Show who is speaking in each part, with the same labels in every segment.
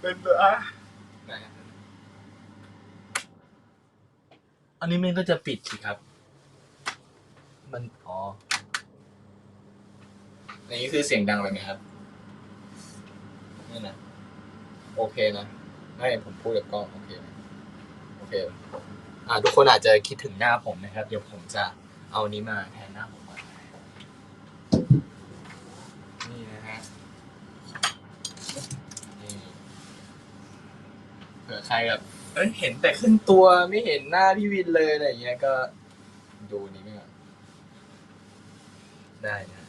Speaker 1: เป็นตัวอะ
Speaker 2: อันนี้มันก็จะปิดสิครับ มันอ๋ออันนี้คือเสียงดังไปไหมครับ นี่นะ โอเคนะไม่ผมพูดกับกล้องโอเคไหมโอเค อ่า ทุกคนอาจจะคิดถึงหน้าผมนะครับ เดี๋ยวผมจะเอานี้มาแทนหน้าผมก่อนนี่นะฮะ นี่เผื่อ ใครแบบเอ้ยเห็นแต่ขึ้นตัวไม่เห็นหน้าพี่วินเลยอะไรอย่างเงี้ยก็ดูนี้ไปก่อนได้นะ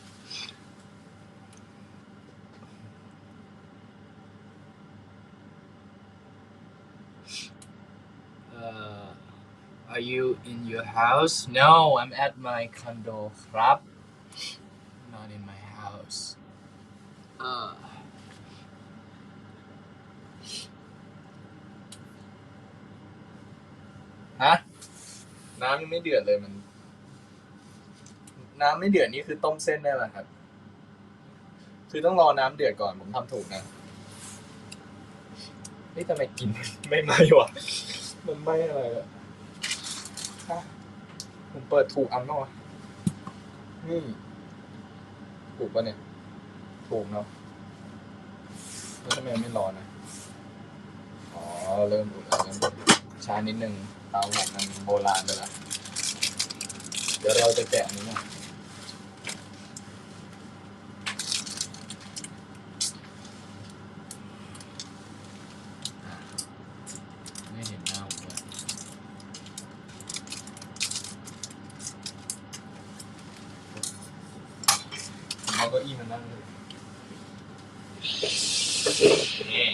Speaker 2: Uh, are you in your house? No, I'm at my condo ครับ Not in my house. Uh, ฮะ น้ำยังไม่เดือดเลยมัน น้ำไม่เดือดนี่คือต้มเส้นได้ไหมครับ คือต้องรอน้ำเดือดก่อนผมทำถูกนะนี่ทำไมกินไม่ไหมวะมันไหม่อะไรอะฮะผมเปิดถูกอันเนาะนี่ถูกปะเนี่ย ถูกเนาะแล้วทำไมไม่ร้อนนะอ๋อ เริ่มอุ่นแล้วช้านิดนึงาแบบมันโบราณไปแล้ว เดี๋ยวเราจะแกะอันนี้นะไม่เห็นหน้าผมเลยผมเอาเก้าอี้มานั่งเลยนี่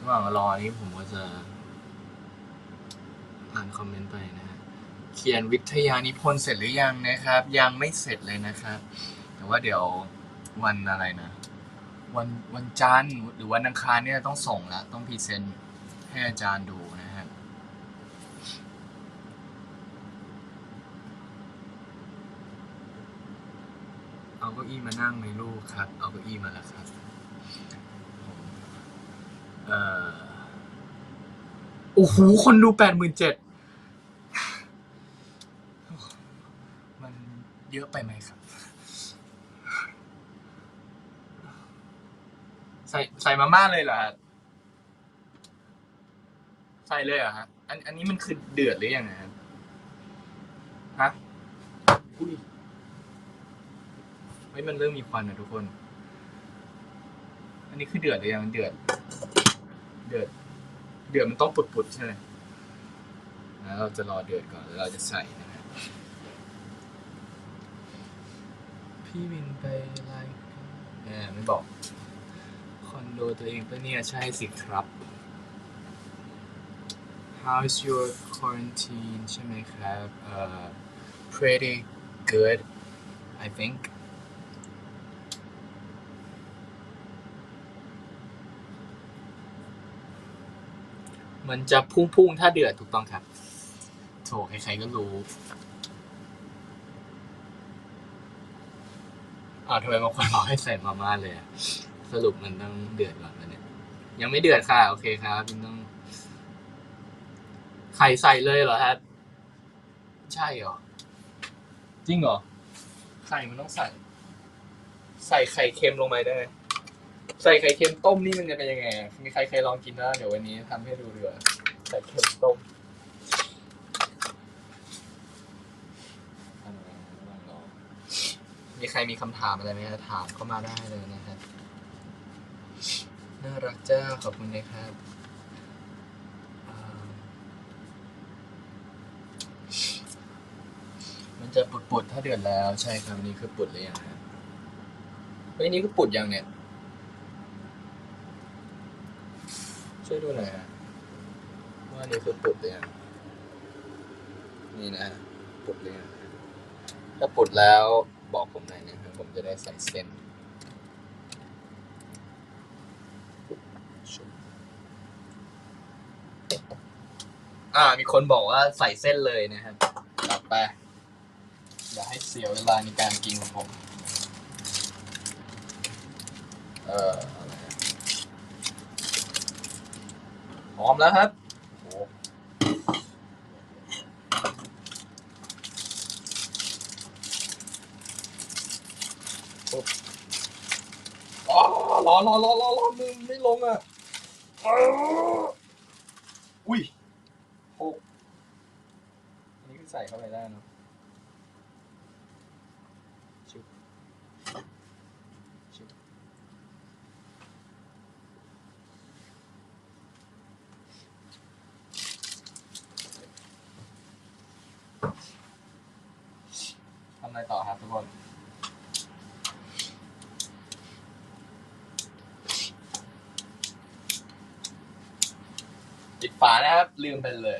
Speaker 2: ระหว่างรอนี้ผมก็ จะอ่านคอมเมนต์ไปนะฮะเขียนวิทยานิพนธ์เสร็จหรือยังนะครับ ยังไม่เสร็จเลยนะครับ แต่ว่าเดี๋ยววันอะไรนะ วันวันจันทร์หรือวันอังคารเนี่ยต้องส่งแล้วต้องพรีเซนต์ให้อาจารย์ดูนะฮะเอาเก้าอี้มานั่งในลูกครับ เอาเก้าอี้มาแล้วครับเอ่อ โอ้โห คนดูแปดหมื่นเจ็ดมันเยอะไปไหมครับ ใส่ใส่มาม่าเลยเหรอฮะใส่เลยเหรอฮะ อันอันนี้มันคือเดือดหรือยังไงครับฮะอุ้ยเฮ้ยมันเริ่มมีควันนะทุกคน อันนี้คือเดือดหรือยังเดือด เดือด เดือดมันต้องปุดๆใช่ไหมแล้วเราจะรอเดือดก่อนแล้วเราจะใส่นะฮะพี่วินไปไลฟ์แหมไม่บอก คอนโดตัวเองปะเนี่ยใช่สิครับ How's your quarantine ใช่ไหมครับ uh, pretty good I think มันจะพุ่งๆ ถ้าเดือดถูกต้องครับ โถใครๆก็รู้อ้าวทำไมบางคนบอกให้ใส่มาม่าเลยอะสรุปมันต้องเดือดก่อนนะเนี่ย ยังไม่เดือดค่ะ โอเคครับมันต้อง ไข่ใส่เลยเหรอครับใช่เหรอ จริงเหรอ ไข่มันต้องใส่ ใส่ไข่เค็มลงไปได้ไหม ใส่ไข่เค็มต้มนี่มันจะเป็นยังไง มีใครเคยลองกินบ้างเดี๋ยววันนี้ทำให้ดูดีกว่าใส่เค็มต้มทำไงระหว่างรอมีใครมีคำถามอะไรไหมถามเข้ามาได้เลยนะครับ น่ารักจ้าขอบคุณนะครับอ่ามันจะปุดๆถ้าเดือดแล้วใช่ครับอันนี่คือปุดหรือยังครับเฮ้ยนี่คือปุดยังเนี่ย ช่วยดูหน่อยฮะว่านี่คือปุดเลยงนี่นะปุดเลยงถ้าปุดแล้วบอกผมหน่อยนะครับผมจะได้ใส่เส้นชุบอ่า มีคนบอกว่าใส่เส้นเลยนะครับตัดไปอย่าให้เสียเวลาในการกินของผม เอ่ออะไรอะ พร้อมแล้วครับโอ้ปุ๊บอ๋อรอรอรอรอรอมึงไม่ลงอะอุ้ยหกอันนี้คือใส่เข้าไปได้เนอะ ลืมไปเลย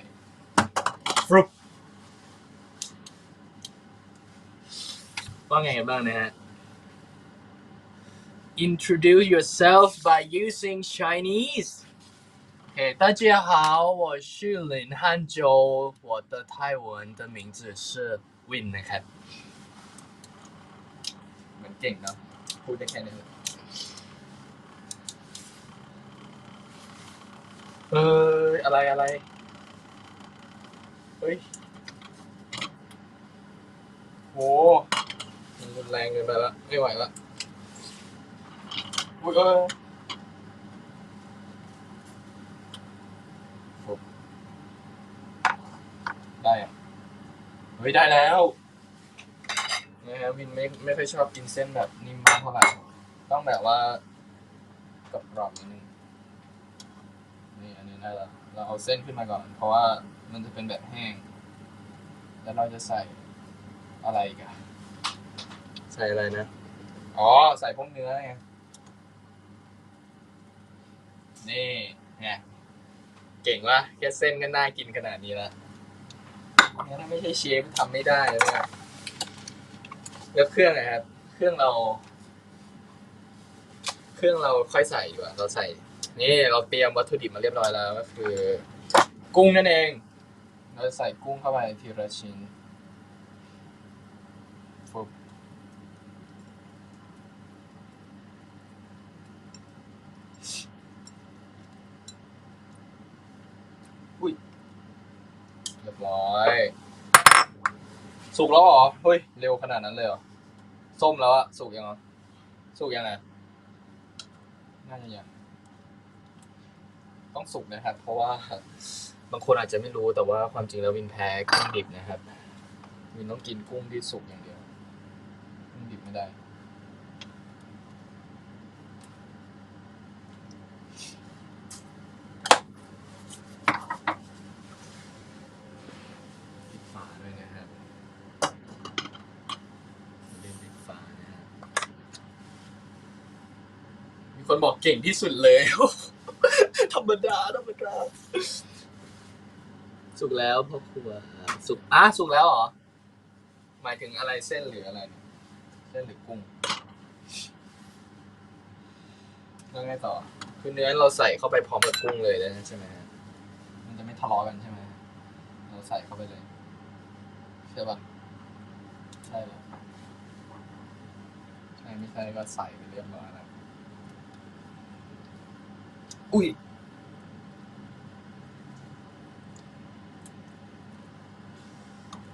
Speaker 2: ฟรุปว่าไงกันบ้างนะฮะ Introduce yourself by using Chinese โอเค大家好我是林汉洲我的泰文的名字是 Win นะครับ เหมือนเก่งเนาะ พูดได้แค่นี้เลยเอ้ย อะไรอะไร เ ฮ้ยโหมันรุนแรงเกินไปล้วไม่ไหวล้วอุ้ยเออได้อะเฮ้ยได้แล้วนะฮะวินไม่ไม่ค่อยชอบกินเส้นแบบนิ่มมากเท่าไหร่ ต้องแบบว่ากรอบๆนิดนึงนี่อันนี้ได้แล้วเราเอาเส้นขึ้นมาก่อน เพราะว่า มันจะเป็นแบบแห้งแล้วเราจะใส่อะไรอีกัน ใส่อะไรนะ อ๋อ ใส่พวกเนื้อไง นี่ไงเก่งวะแค่เส้นก็น่ากินขนาดนี้แล้วงั้นถ้าไม่ใช่เชฟทำไม่ได้เลยเนี่ยแล้วเครื่องนะครับ เครื่องเรา เครื่องเราค่อยใส่ดีกว่าเราใส่ นี่เราเตรียมวัตถุดิบมาเรียบร้อยแล้วก็คือ กุ้งนั่นเอง เราจะใส่กุ้งเข้าไปทีละชิ้นฟุบอุ้ยเรียบร้อย สุกแล้วเหรอ เฮ้ย เร็วขนาดนั้นเลยเหรอ ส้มแล้วอะสุกยังเหรอ สุกยังไงน่าจะยัง ต้องสุกนะครับ เพราะว่า บางคนอาจจะไม่รู้แต่ว่าความจริงแล้ววินแพ้กุ้งดิบนะครับ วินต้องกินกุ้งที่สุกอย่างเดียวกุ้งดิบไม่ได้ปิดฝาด้วยนะครับเล่นปิดฝานะฮะมีคนบอกเก่งที่สุดเลย ธรรมดา ธรรมดา สุกแล้วพ่อครัวสุกอะสุกแล้วเหรอ หมายถึงอะไรเส้นหรืออะไร เส้นหรือกุ้งแล้วไงต่อ คือเนื้อเราใส่เข้าไปพร้อมกับกุ้งเลยนะใช่ไหมฮะมันจะไม่ทะเลาะกันใช่ไหมเราใส่เข้าไปเลยใช่ปะใช่เลยใช่ไม่ใช่ก็ใส่ไปเรียบร้อยแล้วอุ้ย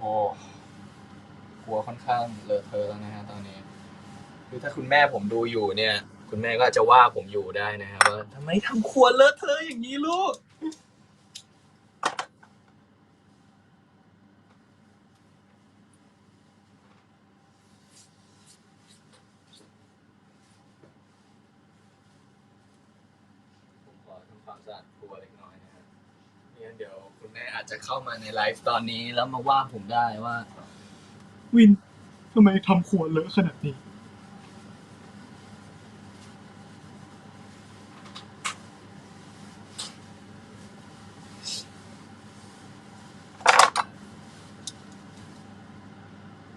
Speaker 2: โอ้กลัวค่อนข้างเลอะเทอะแล้วนะฮะตอนนี้ คือถ้าคุณแม่ผมดูอยู่เนี่ย คุณแม่ก็อาจจะว่าผมอยู่ได้นะครับว่าทำไมทำครัวเลอะเทอะอย่างนี้ลูก ผมขอทำความสะอาดครัวเล็กน้อยนะครับไม่งั้นเดี๋ยวคุณแม่อาจจะ เข้ามาในไลฟ์ตอนนี้แล้วมาว่าผมได้ว่า วินทำไมทำครัวเลอะขนาดนี้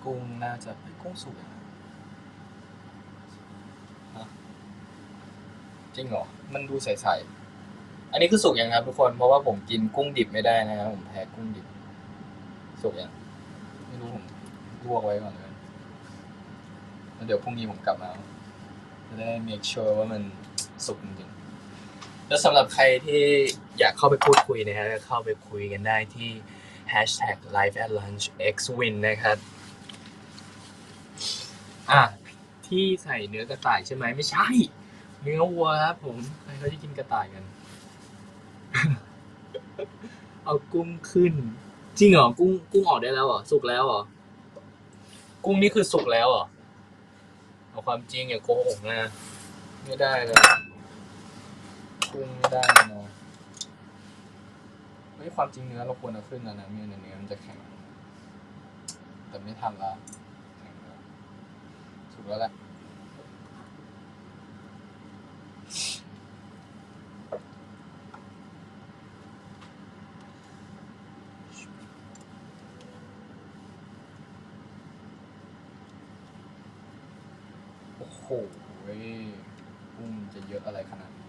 Speaker 2: กุ้งน่าจะเฮ้ยกุ้งสุกยังไงฮะจริงเหรอ มันดูใส อันนี้คือสุกยังครับทุกคนเพราะว่าผมกินกุ้งดิบไม่ได้นะครับผมแพ้กุ้งดิบ สุกยังไม่รู้ผมลวกไว้ก่อนเลยแล้วเดี๋ยวพรุ่งนี้ผมกลับมาจะได้ make sure ว่ามันสุกจริงๆแล้วสำหรับใครที่อยากเข้าไปพูดคุยนะฮะก็เข้าไปคุยกันได้ที่ hashtag live at lunch xwin นะครับอะที่ใส่เนื้อกระต่ายใช่ไหมไม่ใช่ เนื้อวัวครับผมใครเขาจะกินกระต่ายกัน เอากุ้งขึ้น จริงเหรอกุ้งกุ้งออกได้แล้วเหรอสุกแล้วเหรอกุ้งนี่คือสุกแล้วเหรอเอาความจริงอย่าโกหกนะไม่ได้เลยกุ้งไม่ได้นะเฮ้ยความจริงเนื้อเราควรเอาขึ้นแล้วนะเนื้อเนื้อมันจะแข็งแต่ไม่ทันละแข็งแล้วสุกแล้วแหละ หเว้ยกุ้งจะเยอะอะไรขนาดนี้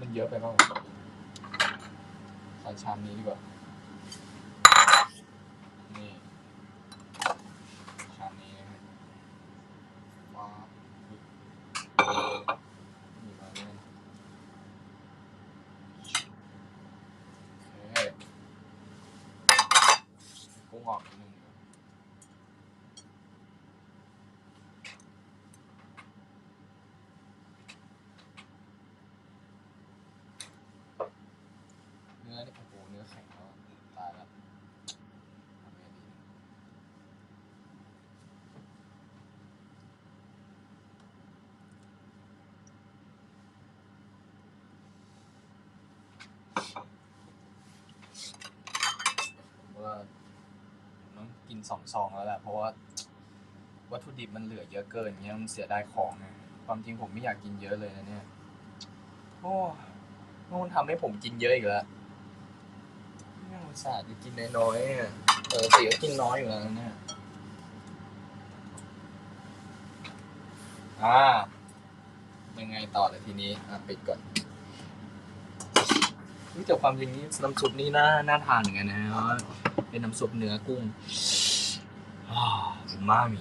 Speaker 2: มันเยอะไปเปล่าใส่ชามนี้ดีกว่า นี่ ชามนี้นะฮะว้าวนี่มาเนี่ยโอเค กุ้งออกนิดนึงเนื้อนี่โอ้โหเนื้อแข็งแล้วอะตายแล้วทำไงดีผมว่า ผมต้อง กินสองซองแล้วแหละเพราะว่าวัตถุดิบมันเหลือเยอะเกินเงี้ยมันเสียดายของนะความจริงผมไม่อยากกินเยอะเลยนะเนี่ยโอ้นู่นทำให้ผมกินเยอะอีกแล้วนี่อุตส่าห์จะกินน้อยๆเนี่ยเออสีก็กินน้อยอยู่แล้วนะเนี่ยอ่ายังไงต่อเลยทีนี้อะปิดก่อน รู้แต่ความจริงนี่น้ำซุปนี่น่าน่าทานเหมือนกันนะฮะเพราะเป็นน้ำซุปเนื้อกุ้งอ่าอูมามิ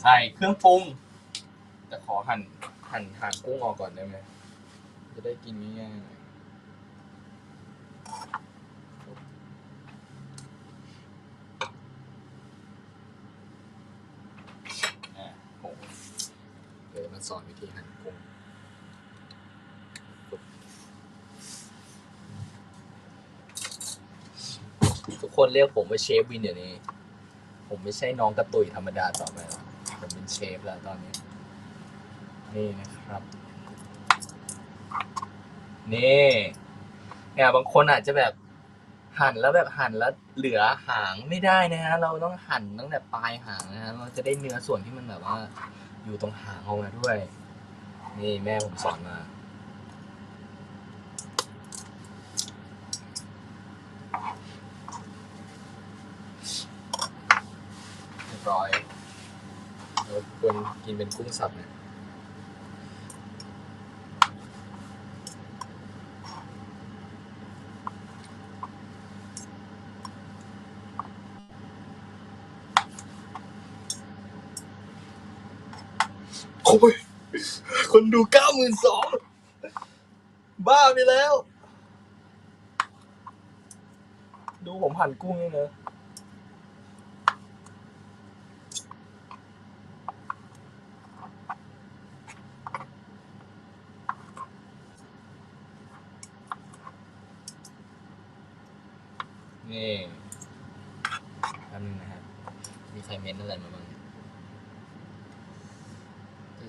Speaker 2: ใส่เครื่องปรุงแต่ขอหั่นหั่นหั่นกุ้งออกก่อนได้ไหมจะได้กินง่ายๆหน่อยอะโอ้เดี๋ยวมาสอนวิธีหั่นกงทุกคนเรียกผมว่าเชฟวินเดี๋ยวนี้ ผมไม่ใช่น้องกระตุยธรรมดาต่อไปแล้วผมเป็นเชฟแล้วตอนนี้ นี่นะครับ นี่เนี่ยบางคนอาจจะแบบหั่นแล้วแบบหั่นแล้วเหลือหางไม่ได้นะฮะเราต้องหั่นตั้งแต่ปลายหางนะฮะเราจะได้เนื้อส่วนที่มันแบบว่า อยู่ตรงหางออกมาด้วย นี่แม่ผมสอนมา เรียบร้อยเราควรกินเป็นกุ้งสับนะโอ้ย คนดูเก้าหมื่นสองบ้าไปแล้ว ดูผมหั่นกุ้งนี่นะนี่แป๊บนึงนะครับ มีใครเม้นอะไรมาบ้าง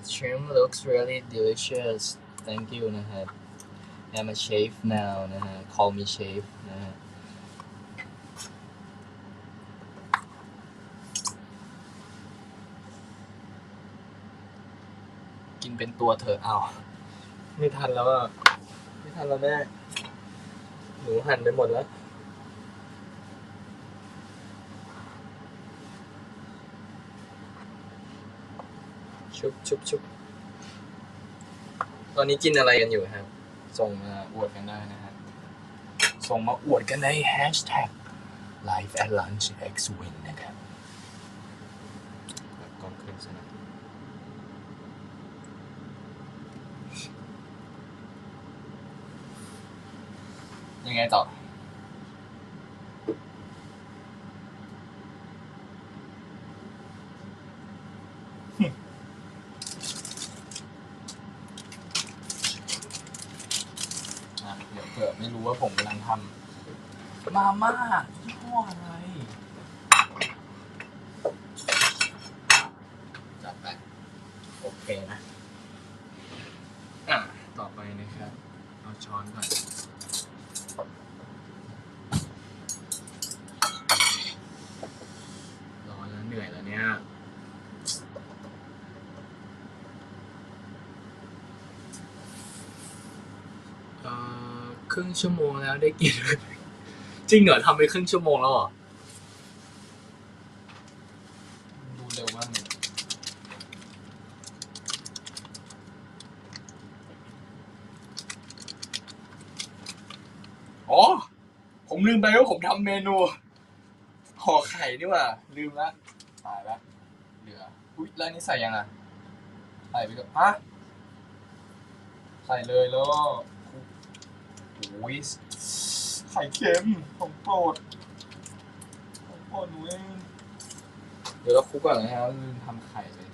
Speaker 2: The shrimp looks really delicious thank you นะครับ I'm a chef now นะฮะ call me chef นะฮะ กินเป็นตัวเถอะเอา ไม่ทันแล้วอะ ไม่ทันแล้วแม่ หนูหั่นไปหมดแล้ว ชุบชุบชุบตอนนี้กินอะไรกันอยู่ครับ ส่งมาอวดกันได้นะฮะ ส่งมาอวดกันใน hashtag live at lunch x win นะครับแบบกล้องขึ้นซะหน่อยยังไงต่อ อะเดี๋ยวเกิดไม่รู้ว่าผมกำลังทำ มาม่ายี่ห้ออะไรจัดไปโอเคนะ อะ ต่อไปนะครับ เอาช้อนก่อน ร้อนแล้วเหนื่อยแล้วเนี่ย เอ่อ ครึ่งชั่วโมงแล้วได้กิน จริงเหรอทำไปครึ่งชั่วโมงแล้วเหรอดูเร็วมากเลยอ๋อ ผมลืมไปว่าผมทำเมนูห่อไข่นี่หว่า ลืมละตายละเหลืออุ้ยแล้วอันนี้ใส่ยังอะ ใส่ไปกับฮะใส่เลยแล้วก็โอ้ย ไข่เค็มของโปรดของโปรดหนูเองเดี๋ยวเราคลุกก่อนนะครับลืมทำไข่เลย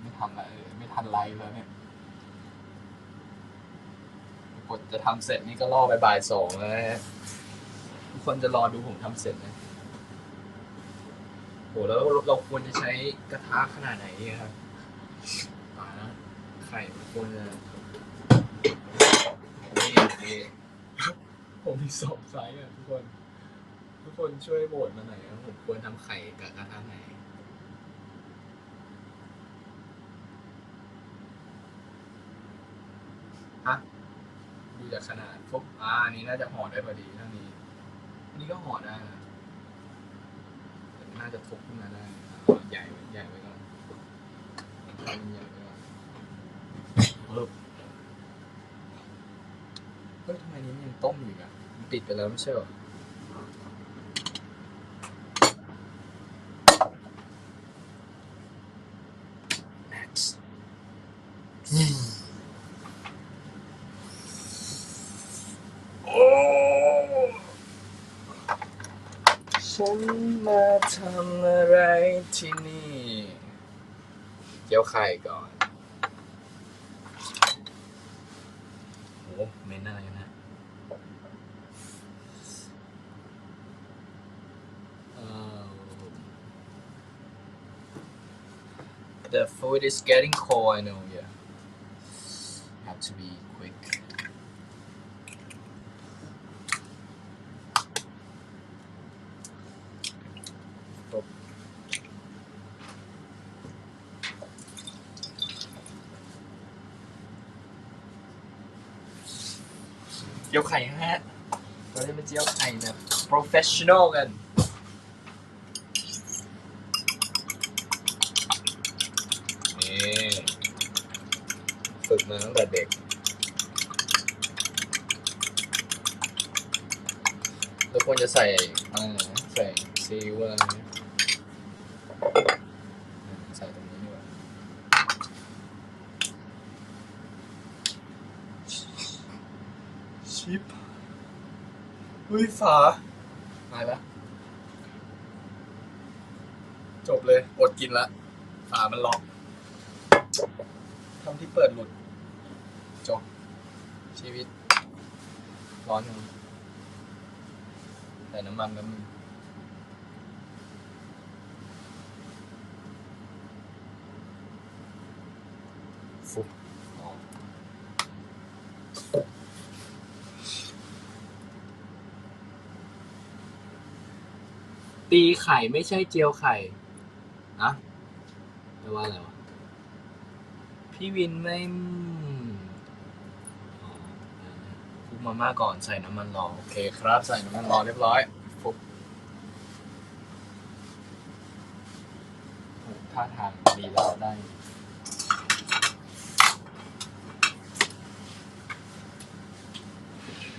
Speaker 2: ไม่ทำละเออไม่ทันไลฟ์แล้วเนี่ยกดจะทำเสร็จนี่ก็ล่อไปบ่ายสองแล้วนะฮะทุกคนจะรอดูผมทำเสร็จนะโหแล้วเราควรจะใช้กระทะขนาดไหนดีครับตายแล้วไข่มันควรจะนี่นี่ ผมมีสองไซส์อะทุกคน ทุกคนช่วยโหวตมาหน่อยนะผมควรทำไข่กับกระทะไหนฮะดูจากขนาดปุ๊บอ่าอันนี้น่าจะห่อได้พอดีเท่านี้ อันนี้ก็ห่อได้นะแต่น่าจะทุบขึ้นมาได้อ่าใหญ่ไว้ใหญ่ไว้ก่อนทำใหญ่ไว้ก่อนปึ๊บ เฮ้ยทำไมนี้มันยัง ต้มอยู่อะมันปิดไปแล้วไม่ใช่เหรอ Max โอ้ฉันมาทำอะไรที่นี่ เจียวไข่ก่อน The food is getting cold, I know, yeah. Have to be quick. Oh. เจียวไข่นะฮะ เราจะเป็นเจียวไข่แบบ professional กัน นี่ แล้วควรจะใส่อ่าใส่ซีอิ๊วอะไรเนี่ยใส่ตรงนี้ดีกว่าชิปเฮ้ยฝาตายละจบเลยอดกินละฝามันล็อกทำที่เปิดหลุด จบ ชีวิต ร้อนจัง ใส่น้ำมันแล้วมึงฟุบตีไข่ไม่ใช่เจียวไข่อะแปลว่าอะไรวะ พี่วินไม่ มาม่าก่อนใส่น้ำมันรอโอเคครับ ใส่น้ำมันรอเรียบร้อยปุ๊บท่าทางดีแล้วได้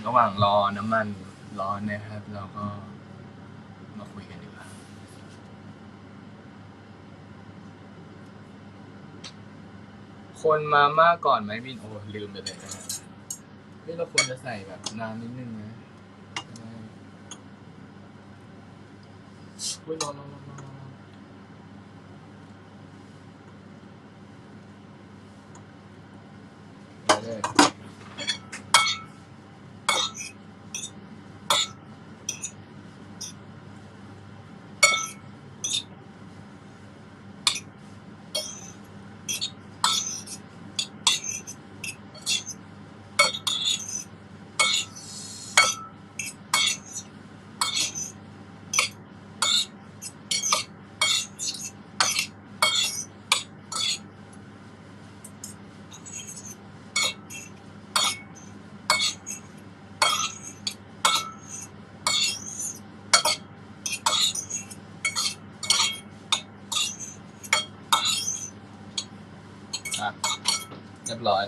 Speaker 1: ระหว่างรอน้ำมันร้อนนะครับ เราก็มาคุยกันดีกว่าคนมาม่าก่อนไหมมินโอลืมไปเลยนะครับ เฮ้ยเราควรจะใส่แบบน้ำนิดนึงนะเฮ้ยร้อนร้อนร้อนร้อนร้อนเอาเลย อะเรียบร้อย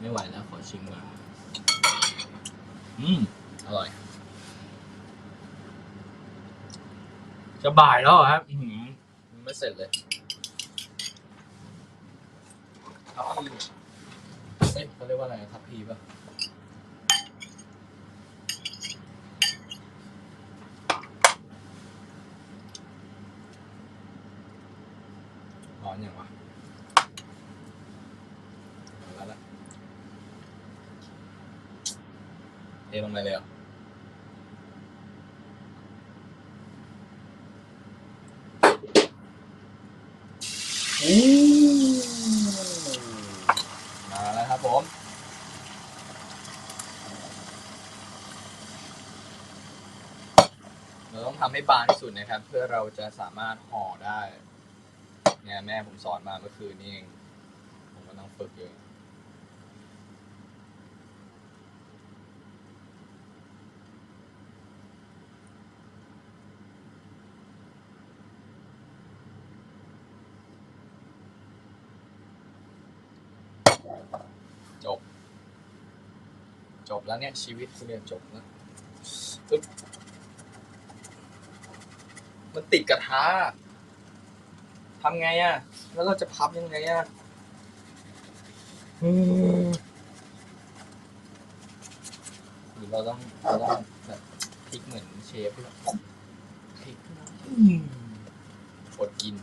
Speaker 1: ไม่ไหวแล้ว ขอชิมก่อนอืม อร่อย จะบ่ายแล้วเหรอครับอืมไม่เสร็จเลยทัพพีเอ้ยเขาเรียกว่าอะไรทัพพีป่ะร้อนอย่างวะแล้วละเทลงไปเลยเหรอมาแล้วครับผม เราต้องทำ ให้บางที่สุดนะครับ เพื่อเราจะสามารถห่อได้เนี่ยแม่ผมสอนมาเมื่อคืนนี้เองผมก็ต้องฝึกอยู่จบ จบแล้วเนี่ยชีวิตคุณเนี่ยจบแล้วปึ๊บ มันติดกระทะทำไงอะ่ะ แล้วเราจะพับยังไงอะ่ะอืมหรือเราต้องเราต้องแบบพลิกเหมือนเชฟแบบพลิกอดกิน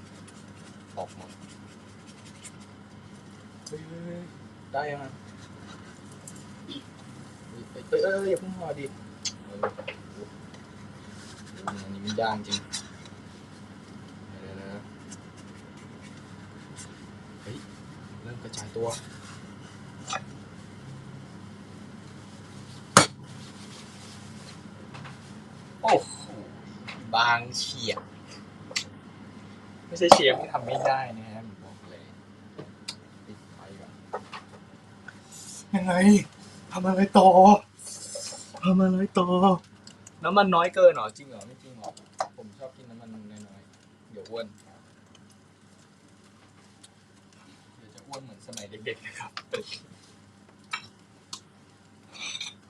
Speaker 1: ออกหมดได้ยังไงเอ้ยเอ้ยอย่าเพิ่งห่อดิอันนี้มันย่างจริงเดี๋ยวนะเฮ้ย เริ่มกระจาย ตัวโอ้โหบางเฉียบไม่ใช่เชฟที่ทำไม่ได้นะฮะผมบอกเลยปิดไฟก่อนยังไงทำอะไรต่อทำอะไรต่อ น้ำมันน้อยเกินเหรอจริงเหรอไม่จริงเหรอผมชอบกินน้ำมันน้อยๆเดี๋ยวอ้วน เดี๋ยวจะอ้วนเหมือน สมัยเด็กๆนะครับ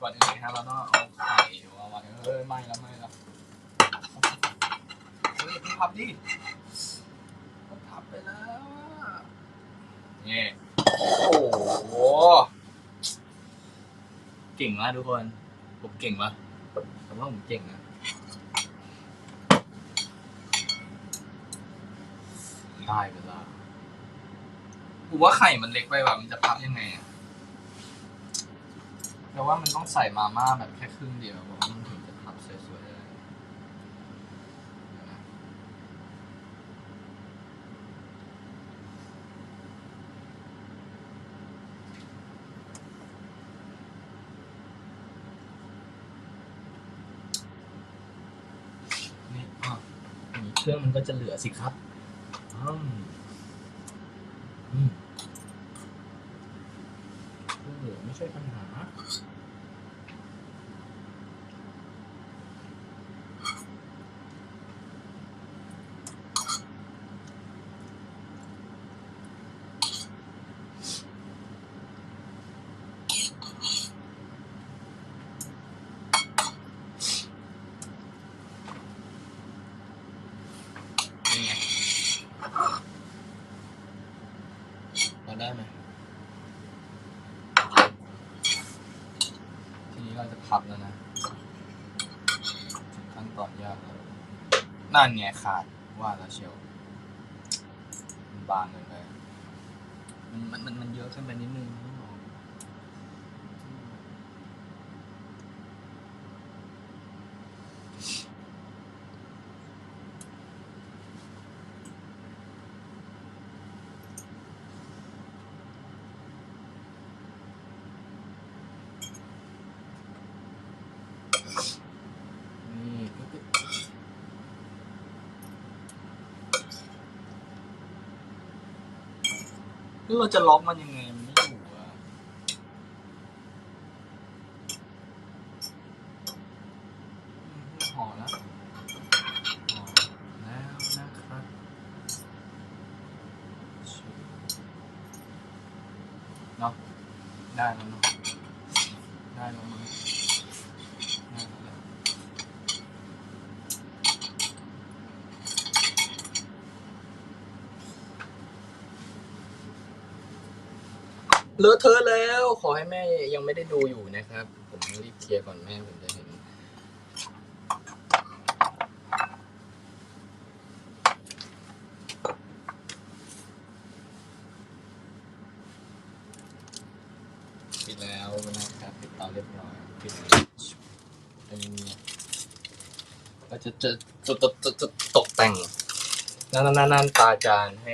Speaker 1: ก่อนอื่นนะครับเราต้องเอาไข่วางไว้เออไม่แล้วไม่แล้วเฮ้ยพับดิมันพับไปแล้วอะนี่โอ้โหเก่งมากทุกคน ผมเก่งปะผมว่าผมเก่งนะได้เวลา ผมว่าไข่มันเล็กไปว่ะมันจะพับยังไงอะแต่ว่ามันต้องใส่มาม่าแบบแค่ครึ่งเดียวผมว่ามันถึงจะพับสวยๆได้เดี๋ยวนะนี่อะอย่างนี้เครื่องมันก็จะเหลือสิครับอืมอืมเครื่องเหลือไม่ใช่ปัญหา อ ได้ไหมทีนี้เราจะพับแล้วนะถึงขั้นตอนยากแล้วนั่นไงขาดว่าแล้วเชียวมันบางเกินไปมันมันมันมันเยอะขึ้นไปนิดนึงไม่บอก นี่แล้ว เราจะล็อกมันยังไง มันไม่อยู่อะอืมห่อแล้วห่อแล้วนะครับชิบเนาะได้แล้วเนาะได้แล้วมั้งได้แล้วแหละ เลอะเทอะแล้ว ขอให้แม่ยังไม่ได้ดูอยู่นะครับ ผมรีบเคลียร์ก่อนแม่ผมจะเห็น ปิดแล้วนะครับปิดตาเรียบร้อยปิดเป็นเราจะจะจะจะจะจะตกแต่งนั่นนั่นนั่นตาจานให้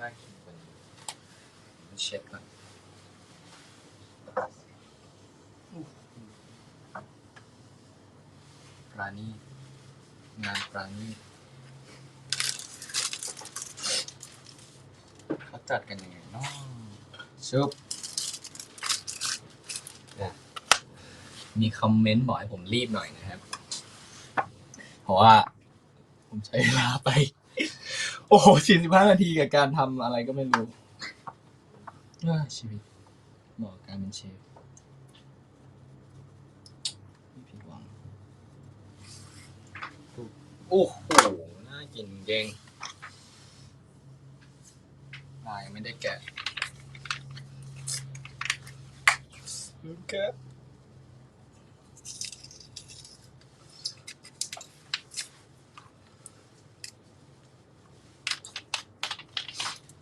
Speaker 1: น่ากินกว่านี้เช็ดก่อน ราณีตงานปราณีตเขาจัดกันยังไงเนาะชุบมีคอมเมนต์บอกให้ผมรีบหน่อยนะครับ เพราะว่าผมใช้เวลาไป โอ้โหสี่สิบห้านาทีกับการทำอะไรก็ไม่รู้ชีวิตเหมาะกับการเป็นเชฟไม่ผิดหวัง โอ้โห น่ากินเก่งลายไม่ได้แกะแกะ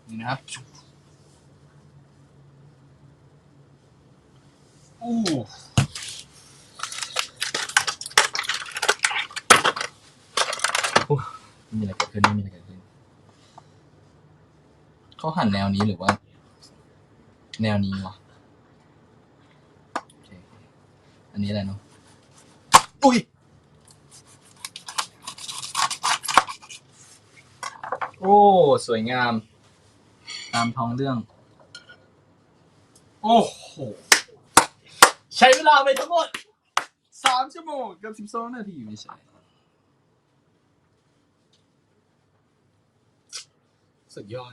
Speaker 1: นี่นะครับโอ้ไม่มีอะไรเกิดขึ้นไม่มีอะไรเกิดขึ้นเขา หันแนวนี้หรือว่า แนวนี้วะอันนี้อะไรเนาะอุ้ยโอ้ สวยงาม ตามท้องเรื่อง โอ้โห ใช้เวลาไปทั้งหมดสามชั่วโมงกับสิบสองนาทีไม่ใช่ สุดยอด